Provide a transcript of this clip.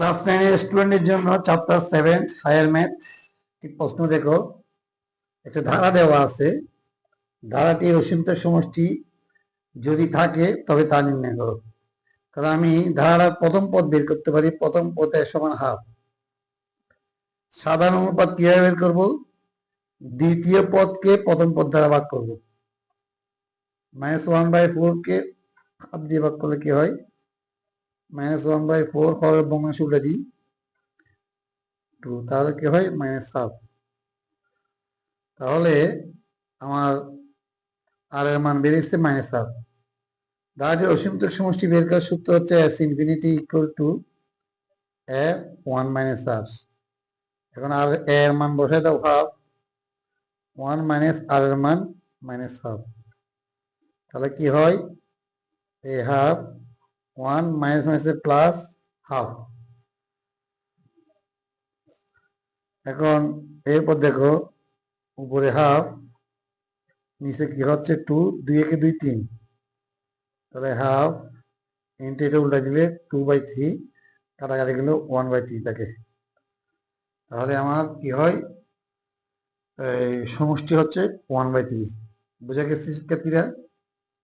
Class নাইনের স্টুডেন্টের জন্য চ্যাপ্টার সেভেন হায়ার ম্যাথ কি প্রশ্ন দেখো। একটা ধারা দেওয়া আছে। ধারাটি অসীমিত সমষ্টি। যদি থাকে, তবে তা নির্ণয় করো। তাহলে আমি ধারার প্রথম পদ বের করতে পারি। প্রথম পদের সমান হাফ সাধারণ অনুপাত কীভাবে বের করব? দ্বিতীয় পদকে প্রথম পদ দ্বারা ভাগ করব। মাইনাস ওয়ান বাই ফোর কে হাফ দিয়ে ভাগ করলে কি হয়? মাইনাস ওয়ান বাই ফোর হওয়ার বঙ্গাংশ উল্টে দিই। টু তাহলে কি হয়? মাইনাস হাফ তাহলে আমার আর এর মান বেরিয়েছে মাইনাস হাফ দাঁড়িয়ে অসীমিত সমষ্টি বের করার সূত্র হচ্ছে S infinity equal to a one minus r এখন আর এর মান বসে দাও হাফ ওয়ান মাইনাস আর এর মান মাইনাস হাফ তাহলে কি হয়? এ হাফ ওয়ান মাইনাস মাইনাসে প্লাস হাফ। এখন এরপর দেখো, উপরে হাফ, নিচে কি হচ্ছে টু, দুই একে দুই তিন। তাহলে হাফ ইন্টু এটা উল্টা দিলে টু বাই থ্রি, কাটাকাটি গেলে ওয়ান বাই থ্রি থাকে। তাহলে আমার কি হয়? এই সমষ্টি হচ্ছে ওয়ান বাই থ্রি। বোঝা গেছে শিক্ষার্থীরা?